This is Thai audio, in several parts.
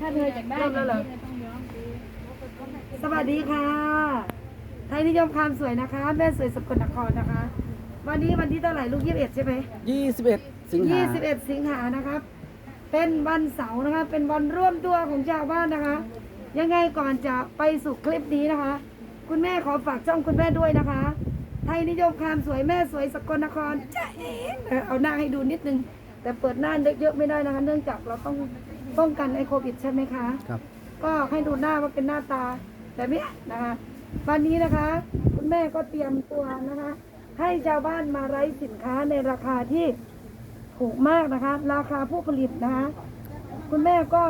ถ้าเธออยากได้เริ่มแล้วเหรอต้องย้อมเองสวัสดีค่ะ ไทยนิยมความสวยนะคะ แม่สวยสกลนครนะคะ วันนี้วันที่เท่าไหร่ลูกยี่สิบเอ็ดใช่ไหม21สิงหายี่สิบเอ็ดสิงหานะครับ เป็นวันเสาร์นะคะ เป็นวันร่วมตัวของชาวบ้านนะคะ ยังไงก่อนจะไปสู่คลิปนี้นะคะ คุณแม่ขอฝากช่องคุณแม่ด้วยนะคะ ไทยนิยมความสวยแม่สวยสกลนครจ้าเอ๋เออเอาหน้าให้ดูนิดนึง แต่เปิดหน้าเยอะๆไม่ได้นะคะ เนื่องจากเราต้องป้องกันไอโควิดใช่ไหมคะ ครับ ก็ให้ดูหน้าว่าเป็นหน้าตาแบบเนี้ยนะคะวันนี้นะคะ คุณแม่ก็เตรียมตัวนะคะ ให้ชาวบ้านมาไร้สินค้าในราคาที่ถูกมากนะคะ ราคาผู้ผลิตนะคะ คุณแม่ก็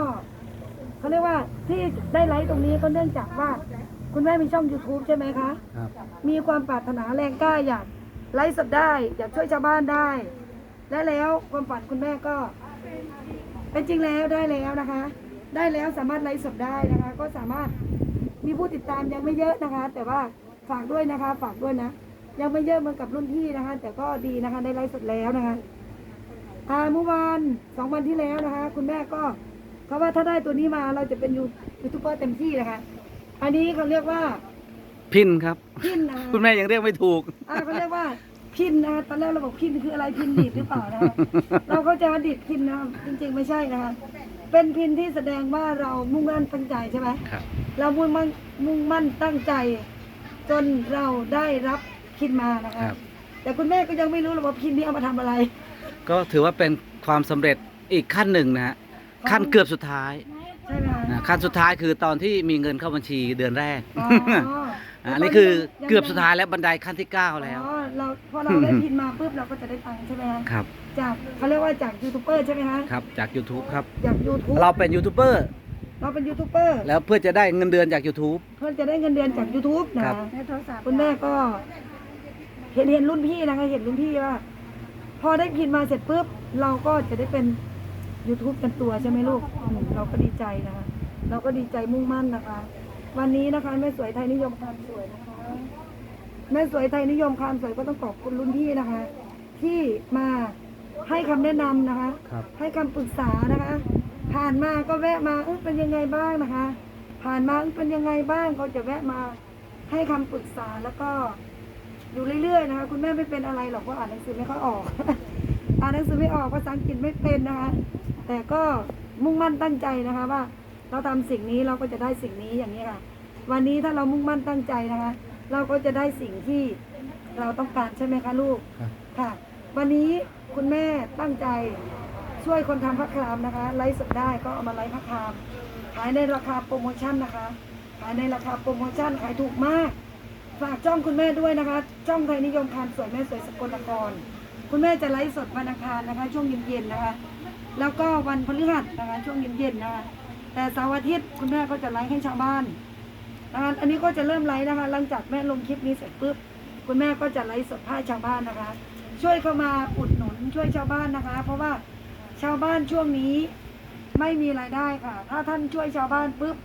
เขาเรียกว่าที่ได้ไลฟ์ตรงนี้ก็เนื่องจากว่า คุณแม่มีช่อง YouTube ใช่ไหมคะ ครับ มีความปรารถนาแรงกล้าอยากไลฟ์สดได้ อยากช่วยชาวบ้านได้ และแล้วความฝันคุณแม่ก็ เป็นจริงแล้วได้แล้วนะคะ ได้แล้วสามารถไลฟ์สดได้นะคะ ก็สามารถมีผู้ติดตามยังไม่เยอะนะคะ แต่ว่าฝากด้วยนะคะ ฝากด้วยนะ ยังไม่เยอะเหมือนกับรุ่นพี่นะคะ แต่ก็ดีนะคะได้ไลฟ์สดแล้วนะคะอ่าเมื่อวานสองวันที่แล้วนะคะ คุณแม่ก็เขาว่าถ้าได้ตัวนี้มาเราจะเป็นยูยูทูบเบอร์เต็มที่นะคะ อันนี้เขาเรียกว่าพินครับ พินนะคะคุณแม่ยังเรียกไม่ถูกอ่าเขาเรียกว่า พินนะคะตอนแรกเราบอกพินคืออะไรพินดีดหรือเปล่านะคะเราเข้าใจว่าดีดพินนะคะจริงๆไม่ใช่นะคะเป็นพินที่แสดงว่าเรามุ่งมั่นตั้งใจใช่ไหมครับเรามุ่งมั่นมุ่งมั่นตั้งใจ จนเราได้รับพินมานะคะครับ แต่คุณแม่ก็ยังไม่รู้หรอกว่าพินนี้เอามาทำอะไร ก็ถือว่าเป็นความสำเร็จอีกขั้นหนึ่งนะฮะขั้นเกือบสุดท้ายใช่ไหมคะ นะขั้นสุดท้ายคือตอนที่มีเงินเข้าบัญชีเดือนแรกอ๋ออันนี้คือเกือบสุดท้ายแล้วบันไดขั้นที่ 9 แล้ว อ๋อเราพอเราได้พินมาปุ๊บเราก็จะได้ตังค์ใช่ไหมคะครับ จากเขาเรียกว่าจากยูทูบเบอร์ใช่ไหมคะครับ จาก YouTube ครับ จากยูทูบเราเป็นยูทูบเบอร์ เราเป็นยูทูบเบอร์แล้วเพื่อจะได้เงินเดือนจาก YouTube เพื่อจะได้เงินเดือนจาก YouTube นะ ครับ ในโทรศัพท์คุณแม่ก็เห็นเห็นรุ่นพี่นะคะเห็นรุ่นพี่ว่า พอได้พินมาเสร็จปุ๊บ เราก็จะได้เป็น YouTube กันตัวใช่ไหมลูกอืมเราก็ดีใจนะคะ เราก็ดีใจมุ่งมั่นนะคะ วันนี้นะคะแม่สวยไทยนิยมความสวยนะคะ แม่สวยไทยนิยมความสวยก็ต้องขอบคุณรุ่นพี่นะคะ ที่มาให้คำแนะนำนะคะ ครับ ให้คำปรึกษานะคะ ผ่านมาก็แวะมาเอ้ยเป็นยังไงบ้างนะคะ ผ่านมาเอ้ยเป็นยังไงบ้างเขาจะแวะมาให้คำปรึกษาแล้วก็ อยู่เรื่อยๆนะคะ คุณแม่ไม่เป็นอะไรหรอกเพราะอ่านหนังสือไม่ค่อยออก อ่านหนังสือไม่ออกภาษาอังกฤษไม่เป็นนะคะ แต่ก็มุ่งมั่นตั้งใจนะคะว่า เราทำสิ่งนี้เราก็จะได้สิ่งนี้อย่างนี้ค่ะ วันนี้ถ้าเรามุ่งมั่นตั้งใจนะคะ เราก็จะได้สิ่งที่เราต้องการใช่ไหมคะลูกครับค่ะ วันนี้คุณแม่ตั้งใจช่วยคนทำพระครามนะคะ ไลฟ์สดได้ก็เอามาไลฟ์พระคราม ขายในราคาโปรโมชั่นนะคะขายในราคาโปรโมชั่นขายถูกมาก ฝากจ้องคุณแม่ด้วยนะคะ จ้องไทยนิยมคานสวยแม่สวยสกลนคร คุณแม่จะไลฟ์สดวันอังคารนะคะ ช่วงเย็นๆนะคะ แล้วก็วันพฤหัสนะคะ ช่วงเย็นๆนะคะ แต่เสาร์อาทิตย์คุณแม่ก็จะไลฟ์ให้ชาวบ้านนะคะอันนี้ก็จะเริ่มไลฟ์นะคะ หลังจากแม่ลงคลิปนี้เสร็จปุ๊บคุณแม่ก็จะไลฟ์สดให้ชาวบ้านนะคะ ช่วยเข้ามาอุดหนุนช่วยชาวบ้านนะคะ เพราะว่าชาวบ้านช่วงนี้ไม่มีรายได้ค่ะ ถ้าท่านช่วยชาวบ้านปุ๊บ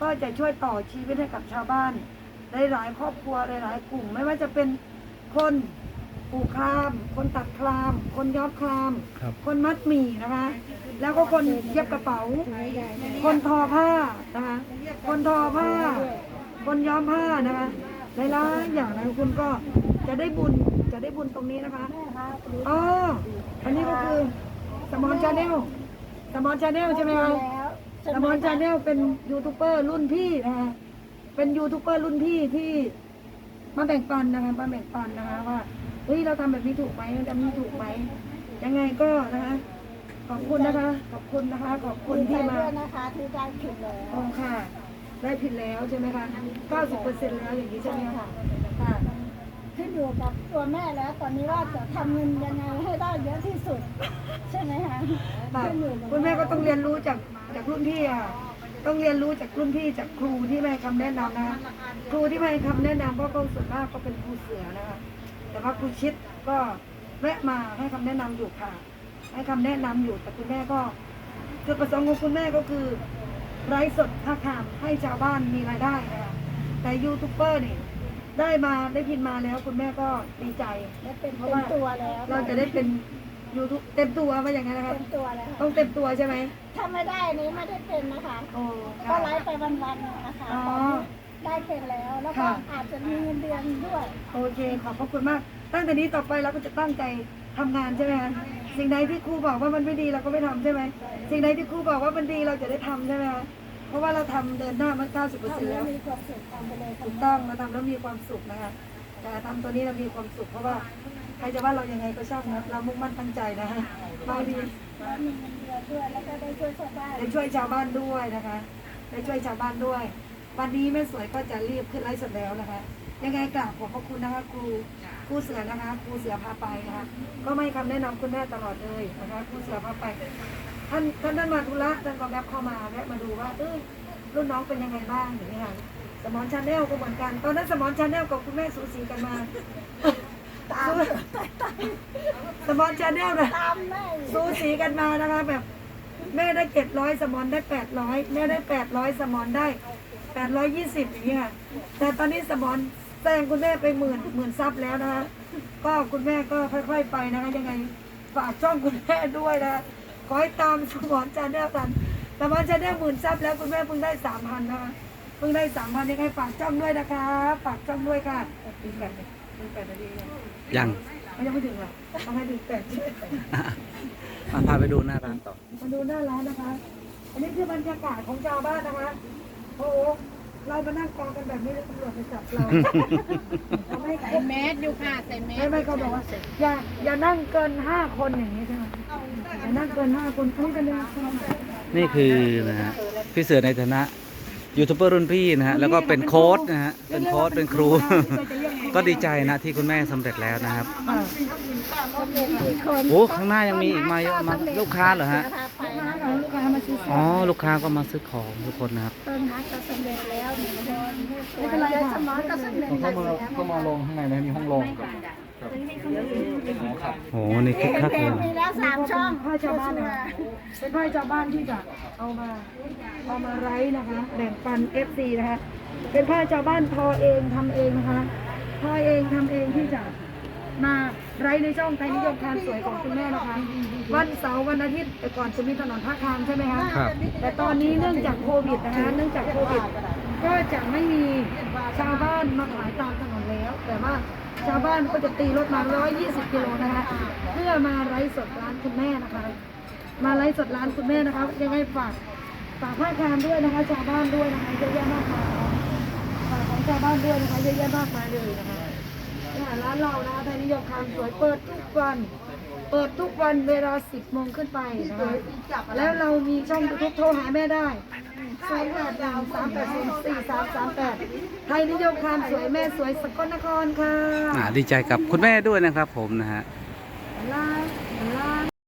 ก็จะช่วยต่อชีวิตให้กับชาวบ้านหลายๆครอบครัวหลายๆกลุ่ม ไม่ว่าจะเป็นคน ปลูกคราม คนตัดคราม คนย้อมคราม ครับ คนมัดหมี่นะคะ แล้วก็คนเย็บกระเป๋า คนทอผ้านะคะ คนทอผ้า คนย้อมผ้านะคะหลายๆอย่างนะคุณก็จะได้บุญจะได้บุญตรงนี้นะคะอ๋ออันนี้ก็คือสมอนชาแนลสมอนชาแนลใช่ไหมคะสมอนชาแนลเป็นยูทูบเบอร์รุ่นพี่นะคะเป็นยูทูบเบอร์รุ่นพี่ที่มาแบ่งปันนะคะมาแบ่งปันนะคะว่า เฮ้ยเราทำแบบนี้ถูกไหมเราทำนี้ถูกไหมยังไงก็นะคะขอบคุณนะคะ ขอบคุณนะคะ ขอบคุณที่มาด้วยนะคะที่ได้ผิดแล้วโอ้ค่ะ ได้ผิดแล้วใช่ไหมคะ90%แล้วอย่างนี้ใช่ไหมคะค่ะขึ้นอยู่กับตัวแม่แล้ว ตอนนี้ว่าจะทำเงินยังไงให้ได้เยอะที่สุด ใช่ไหมคะค่ะขึ้นอยู่กับคุณแม่ก็ต้องเรียนรู้จากจากรุ่นพี่อะต้องเรียนรู้จากรุ่นพี่จากครูที่ให้คำแนะนำนะคะครูที่ให้คำแนะนำเพราะก็ส่วนมากก็เป็นครูเสือนะคะ แต่ว่าครูชิดก็แวะมาให้คำแนะนำอยู่ค่ะ ให้คำแนะนำอยู่แต่คุณแม่ก็จุดประสงค์ของคุณแม่ก็คือไร้สดค่าคามให้ชาวบ้านมีรายได้นะคะแต่ยูทูบเบอร์นี่ได้มาได้พินมาแล้วคุณแม่ก็ดีใจ และเป็นเพราะเต็ว่ามตัวแล้วเราจะได้เป็นยูทูบเต็มตัวมาอย่างไงนะครับเต็มตัวเลยต้อค่ะงเต็มตัวใช่ไหมถ้าไม่ได้อันนี้ไม่ได้เป็นนะคะ โอ้ก็ค่ะ ไลฟ์ไปวันๆนะคะอ๋อตอนนี้ ได้เป็นแล้ว แล้วก็ค่ะ อาจจะมีเงินเดือนด้วย โอเคขอบพระคุณมาก ตั้งแต่นี้ต่อไปเราก็จะตั้งใจทำงานใช่ไหมคะสิ่งใดที่ครูบอกว่ามันไม่ดีเราก็ไม่ทำใช่ไหมสิ่งใดที่ครูบอกว่ามันดีเราจะได้ทำใช่ไหมคะเพราะว่าเราทำเดินหน้ามัน 90%ทำแล้แล้วว มีความสุขทำไปเลยถูกต้องเราทำแล้วมีความสุขนะคะแต่ทำตัวนี้เรามีความสุขเพราะว่าใครจะว่าเรายังไงก็ช่างนะเรามุ่งมั่นตั้งใจนะคะบางทีแล้วมีเงินเดือนด้วย แล้วก็ได้ช่วยชาวบ้านได้ช่วยชาวบ้านด้วยนะคะ ได้ช่วยชาวบ้านด้วย วันนี้แม่สวยก็จะรีบขึ้นไลฟ์สดแล้วนะคะ ยังไงกราบขอบพระคุณนะคะครูครูเสือนะคะครูเสือพาไปนะคะ ก็ไม่ให้คำแนะนำคุณแม่ตลอดเลยนะคะครูเสือพาไป ท่านท่านท่านมาธุระท่านก็แวบเข้ามาแวะมาดูว่าเอ้ยรุ่นน้องเป็นยังไงบ้างอย่างนี้ค่ะสมอนชาแนลก็เหมือนกัน ตอนนั้นสมอนชาแนลกับคุณแม่สูสีกันมาตามสมอนชาแนลนะสูสีกันมานะคะแบบ แม่ได้เจ็ดร้อยสมอนได้แปดร้อยแม่ได้แปดร้อยสมอนได้ แปดร้อยยี่สิบอย่างเงี้ยค่ะแต่ตอนนี้สมอนแซงคุณแม่ไปหมื่นหมื่นซับแล้วนะคะก็คุณแม่ก็ค่อย ๆ ไปนะคะยังไงฝากช่องคุณแม่ด้วยนะคะขอให้ตามสมอนชาแนลกันสมอนชาแนลหมื่นซับแล้วคุณแม่เพิ่งได้สามพันนะคะเพิ่งได้สามพันยังไงฝากช่องด้วยนะคะฝากช่องด้วยค่ะถึงแปดถึงแปดนาทียังยังไม่ยังไม่ถึงหรอกต้องให้ถึงแปดมาพาไปดูหน้าร้านต่อมาดูหน้าร้านนะคะ อันนี้คือบรรยากาศของชาวบ้านนะคะ โอ้โหเรามานั่งกองกันแบบนี้แล้วตำรวจมาจับเราเราไม่ใส่แมสอยู่ค่ะใส่แมสไม่ไม่เขาบอกว่าอย่าอย่านั่งเกินห้าคนอย่างนี้ใช่ไหมอย่านั่งเกินห้าคนอันนี้เป็นเรื่องจริงนี่คือนะฮะพี่เสือในฐานะยูทูบเบอร์รุ่นพี่นะฮะแล้วก็เป็นโค้ดนะฮะเป็นโค้ดเป็นครู ก็ดีใจนะที่คุณแม่สำเร็จแล้วนะครับอ่าอีกคนโอ้ข้างหน้ายังมีอีกมาเยอะมากลูกค้าเหรอฮะ มาซื้อขอ๋อองลูกค้าก็มาซื้อของทุกคนนะครับต้นฮักก็สำเร็จแล้วหนึ่งคนไม่เป็นไรค่ะสมอนก็สำเร็จเข้ามาเข้ามาลงข้างในนะมีห้องลงโอ้นี่คึกคักเพเลจยมีแล้วสามช่องผ้าชาวบ้านนะคะเป็นผ้าชาวบ้านที่จะเอามาเอามาไร้นะคะแบ่งปัน FC นะคะเป็นผ้าชาวบ้านทอเองทำเองนะคะทอเองทำเองที่จะ มาไร้ในช่องไทยนิยมทานสวยของคุณแม่นะคะ วันเสาร์วันอาทิตย์แต่ก่อนจะมีถนนภาคกลางใช่ไหมคะครับ แต่ตอนนี้เนื่องจากโควิดนะคะเนื่องจากโควิด ก็จะไม่มีชาวบ้านมาขายตามถนนแล้ว แต่ว่าชาวบ้านก็จะตีรถมา 120 กิโลนะคะเพื่อมาไร้สดร้านคุณแม่นะคะ มาไร้สดร้านคุณแม่นะคะยังไงฝากฝากภาคกลางด้วยนะคะ ชาวบ้านด้วยนะคะเยอะแยะมากมายฝากของชาวบ้านด้วยนะคะเยอะแยะมากมายเลยนะคะ เนี่ยร้านเรานะคะไทยนิยมคำสวยเปิดทุกวัน เปิดทุกวันเวลา 10โมงขึ้นไปนะคะแล้วเรามีช่องยูทูบโทรหาแม่ได้ศูนย์แปดหนึ่งสามแปดศูนย์สี่สามสามแปดไทยนิยมคามสวยแม่สวยสกลนครค่ะอ่าดีใจกับคุณแม่ด้วยนะครับผมนะฮะ ลา